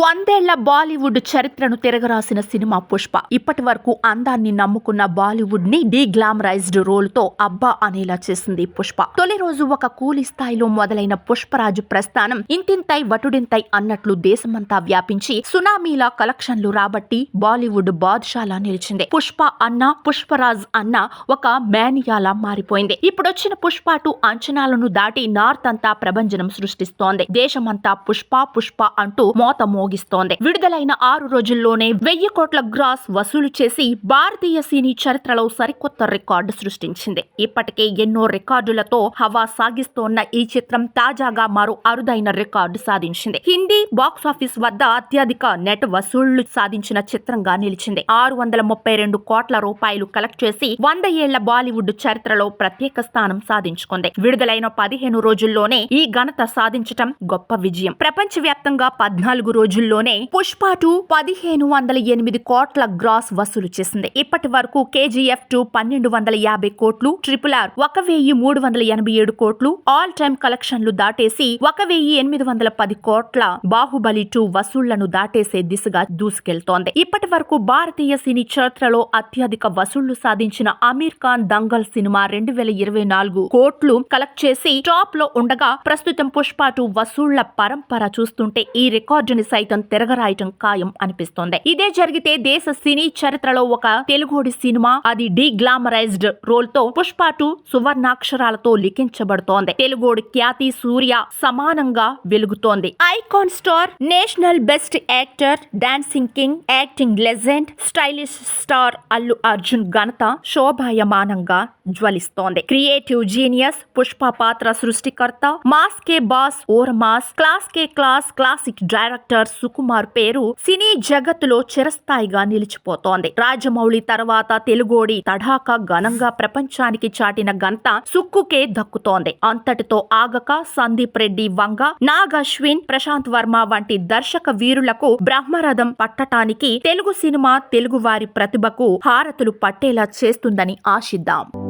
వందేళ్ళ బాలీవుడ్ చరిత్రను తిరగరాసిన సినిమా పుష్ప. ఇప్పటి వరకు అందాన్ని నమ్ముకున్న బాలీవుడ్ని డీ గ్లామరైజ్డ్ రోల్తో అబ్బా అనేలా చేసింది పుష్ప. తొలి రోజు ఒక కూలి స్థాయిలో మొదలైన పుష్పరాజు ప్రస్థానం ఇంటింతై వటుడింతై అన్నట్లు దేశమంతా వ్యాపించి సునామీలా కలెక్షన్లు రాబట్టి బాలీవుడ్ బాద్షాలా నిలిచింది. పుష్ప అన్న పుష్పరాజ్ అన్న ఒక మేనియాలా మారిపోయింది. ఇప్పుడొచ్చిన పుష్ప టూ అంచనాలను దాటి నార్త్ అంతా ప్రభంజనం సృష్టిస్తోంది. దేశమంతా పుష్ప పుష్ప అంటూ మోతమో మోగిస్తోంది విడుదలైన ఆరు రోజుల్లోనే వెయ్యి కోట్ల గ్రాస్ వసూలు చేసి భారతీయ సినీ చరిత్రలో సరికొత్త రికార్డు సృష్టించింది. ఇప్పటికే ఎన్నో రికార్డులతో హవా సాగిస్తోన్న ఈ చిత్రం తాజాగా మరో అరుదైన రికార్డు సాధించింది. హిందీ బాక్సాఫీస్ వద్ద అత్యధిక నెట్ వసూళ్ళు సాధించిన చిత్రంగా నిలిచింది. ఆరు వందల ముప్పై రెండు కోట్ల రూపాయలు కలెక్ట్ చేసి వంద ఏళ్ళ బాలీవుడ్ చరిత్రలో ప్రత్యేక స్థానం సాధించుకుంది. విడుదలైన పదిహేను రోజుల్లోనే ఈ ఘనత సాధించటం గొప్ప విజయం. ప్రపంచవ్యాప్తంగా పద్నాలుగు రోజులు రోజుల్లోనే పుష్ప టూ పదిహేను వందల ఎనిమిది కోట్ల గ్రాస్ వసూలు చేసింది. ఇప్పటి వరకు కేజీఎఫ్ టూ పన్నెండు వందల యాభై కోట్లు ట్రిపుల్ ఆర్ ఒక వెయ్యి మూడు వందల ఎనభై ఏడు కోట్లు ఆల్ టైమ్ కలెక్షన్లు దాటేసి ఒక వెయ్యి ఎనిమిది వందల పది కోట్ల బాహుబలి టూ వసూళ్ళను దాటేసే దిశగా దూసుకెళ్తోంది. ఇప్పటి వరకు భారతీయ సినీ చరిత్రలో అత్యధిక వసూళ్ళు సాధించిన అమీర్ ఖాన్ దంగల్ సినిమా రెండు వేల ఇరవై నాలుగు కోట్లు కలెక్ట్ చేసి టాప్లో ఉండగా ప్రస్తుతం పుష్ప టూ వసూళ్ళ పరంపర చూస్తుంటే ఈ రికార్డుని సైతం తిరగరాయటం ఖాయం అనిపిస్తోంది. ఇదే జరిగితే దేశ సినీ చరిత్రలో ఒక తెలుగోడి సినిమా అది డీ గ్లామరైజ్డ్ రోల్తో పుష్ప టూ సువర్ణాక్షరాలతో లిఖించబడుతోంది. తెలుగోడి ఖ్యాతి సూర్య సమానంగా వెలుగుతోంది. Icon star national best actor dancing king acting legend stylish star Allu Arjun ఘనత శోభాయమానంగా జ్వలిస్తోంది. క్రియేటివ్ జీనియస్ పుష్ప పాత్ర సృష్టికర్త మాస్ కే బాస్ ఓర్ మాస్ క్లాస్ కే క్లాస్ క్లాసిక్ డైరెక్టర్ సుకుమార్ పేరు సినీ జగత్తులో చిరస్థాయిగా నిలిచిపోతోంది. రాజమౌళి తర్వాత తెలుగోడి తడాక ఘనంగా ప్రపంచానికి చాటిన ఘనత సుక్కుకే దక్కుతోంది. అంతటితో ఆగక సందీప్ రెడ్డి వంగ నాగ్ అశ్విన్ ప్రశాంత్ వర్మ వంటి దర్శక వీరులకు బ్రహ్మరథం పట్టటానికి తెలుగు సినిమా తెలుగు వారి ప్రతిభకు హారతులు పట్టేలా చేస్తుందని ఆశిద్దాం.